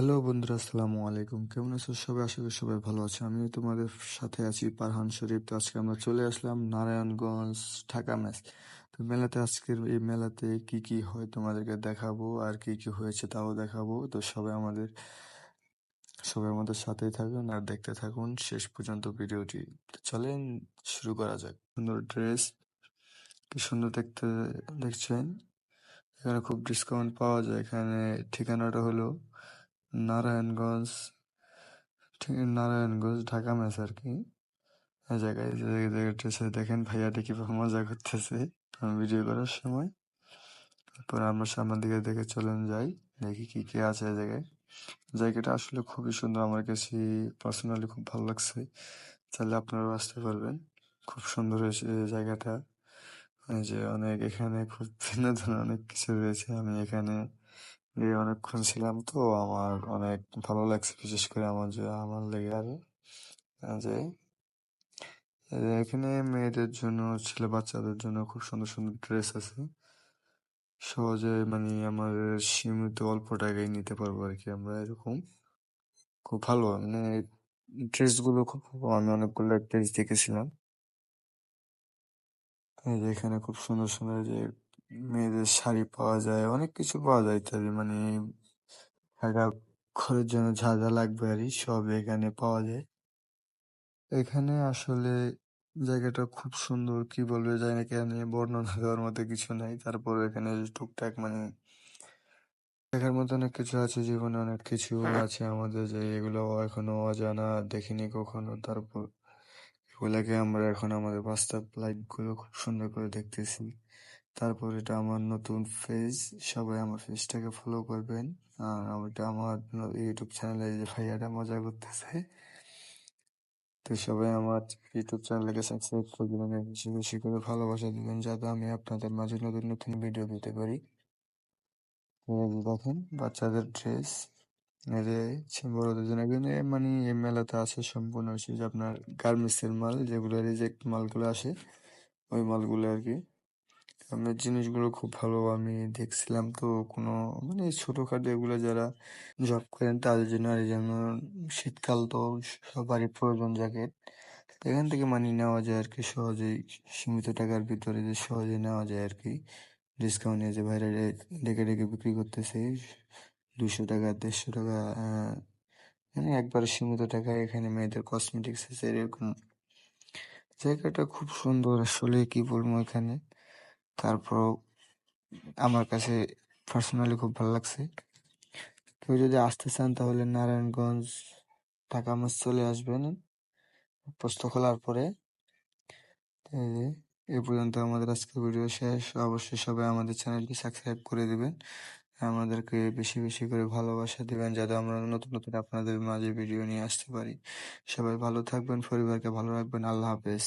Hello বন্ধুরা, আসসালামু আলাইকুম। কেমন আছো সবাই? আশা করি সবাই ভালো আছে। আমি তোমাদের সাথে আছি, পারহান শরীফ। তো আজকে আমরা চলে আসলাম নারায়ণগঞ্জ, ঢাকা ম্যাচ। তো মেলাতে আজকের এই মেলাতে কি কি হয় তোমাদেরকে দেখাবো আর কি কি হয়েছে তাও দেখাবো। তো সবাই আমাদের সবাই আমাদের সাথেই থাকুন আর দেখতে থাকুন শেষ পর্যন্ত ভিডিওটি। চলেন শুরু করা যাক। সুন্দর ড্রেস, কি সুন্দর দেখতে, দেখছেন? এখানে খুব ডিসকাউন্ট পাওয়া যায়। এখানে ঠিকানাটা হলো নারায়ণগঞ্জ, ঠিক নারায়ণগঞ্জ, ঢাকা ম্যাচ আর কি। জায়গায় দেখেন ভাইয়াটি কীভাবে মজা করতেছে। ভিডিও করার সময়। তারপর আমরা সামনের দিকে দেখে চলেন যাই, দেখি কি কি আছে এই জায়গায়। জায়গাটা আসলে খুবই সুন্দর, আমার কাছে পার্সোনালি খুব ভালো লাগছে। চাইলে আপনারাও আসতে পারবেন। খুব সুন্দর হয়েছে জায়গাটা। যে অনেক এখানে খুব ভিন্ন ধরনের অনেক কিছু রয়েছে। আমি এখানে গিয়ে অনেকক্ষণ ছিলাম তো, আমার অনেক ভালো লাগছে বিশেষ করে আমার যে, আমার লেগে আর যে, এখানে মেয়েদের জন্য, ছেলে বাচ্চাদের জন্য খুব সুন্দর সুন্দর ড্রেস আছে। সহজে মানে আমাদের সীমিত অল্প টাকায় নিতে পারব আর কি আমরা এরকম। খুব ভালো মানে ড্রেসগুলো খুব, আমি অনেকগুলো ড্রেস দেখেছিলাম। এখানে খুব সুন্দর সুন্দর যে মেয়েদের শাড়ি পাওয়া যায়, অনেক কিছু পাওয়া যায় ইত্যাদি মানে থাকা ঘরের জন্য যা যা লাগবে আর সব এখানে পাওয়া যায়। এখানে আসলে জায়গাটা খুব সুন্দর, কি বলবে যায় না এখানে বর্ণনা দেওয়ার মতো কিছু নাই। তারপর এখানে টুকটাক মানে দেখার মতো অনেক কিছু আছে, জীবনে অনেক কিছু আছে আমাদের যে এগুলো এখনও অজানা, দেখিনি কখনো। তারপর এগুলাকে আমরা এখন আমাদের বাস্তব লাইফগুলো খুব সুন্দর করে দেখতেছি। তারপর এটা আমার নতুন ফেজ সবাই আমার ফেজটাকে ফলো করবেন। আর এটা আমার ইউটিউব চ্যানেলে যে ভাইয়াটা মজা করতেছে। তো সবাই আমার ইউটিউব চ্যানেলকে সাবস্ক্রাইব করে দিবেন বেশি বেশি করে ভালোবাসা দিবেন, যাতে আমি আপনাদের মাঝে নতুন নতুন ভিডিও দিতে পারি। দেখেন, বাচ্চাদের ড্রেস বড়দের জন্য এখানে মানে এই মেলাতে আছে সম্পূর্ণ যে আপনার গার্মেন্টসের মাল, যেগুলো রিজেক্ট মালগুলো আসে, ওই মালগুলো আর কি। আপনার জিনিসগুলো খুব ভালো আমি দেখছিলাম। তো কোনো মানে ছোটোখাটো এগুলো যারা জব করেন, তাদের জন্য আর যেমন শীতকাল তো সবারই প্রয়োজন জ্যাকেট এখান থেকে মানিয়ে নেওয়া যায় আর কি সহজেই। সীমিত টাকার ভিতরে যে সহজে নেওয়া যায় আর কি। ডিসকাউন্ট যে বাইরে ডেকে ডেকে বিক্রি করতেছে, দুশো টাকা, দেড়শো টাকা মানে একবার সীমিত টাকায় এখানে মেয়েদের কসমেটিক্স আছে এরকম। জায়গাটা খুব সুন্দর আসলে, কি বলব এখানে? তারপর আমার কাছে পার্সোনালি খুব ভালো লাগছে। কেউ যদি আসতে চান তাহলে নারায়ণগঞ্জ ঢাকা মাছ চলে আসবেন। পোস্ত খোলার পরে। এ পর্যন্ত আমাদের আজকের ভিডিও শেষ। অবশ্যই সবাই আমাদের চ্যানেলটি সাবস্ক্রাইব করে দিবেন। আমাদেরকে বেশি বেশি করে ভালোবাসা দিবেন যাতে আমরা নতুন নতুন আপনাদের মাঝে ভিডিও নিয়ে আসতে পারি। সবাই ভালো থাকবেন, পরিবারকে ভালো রাখবেন। আল্লাহ হাফেজ।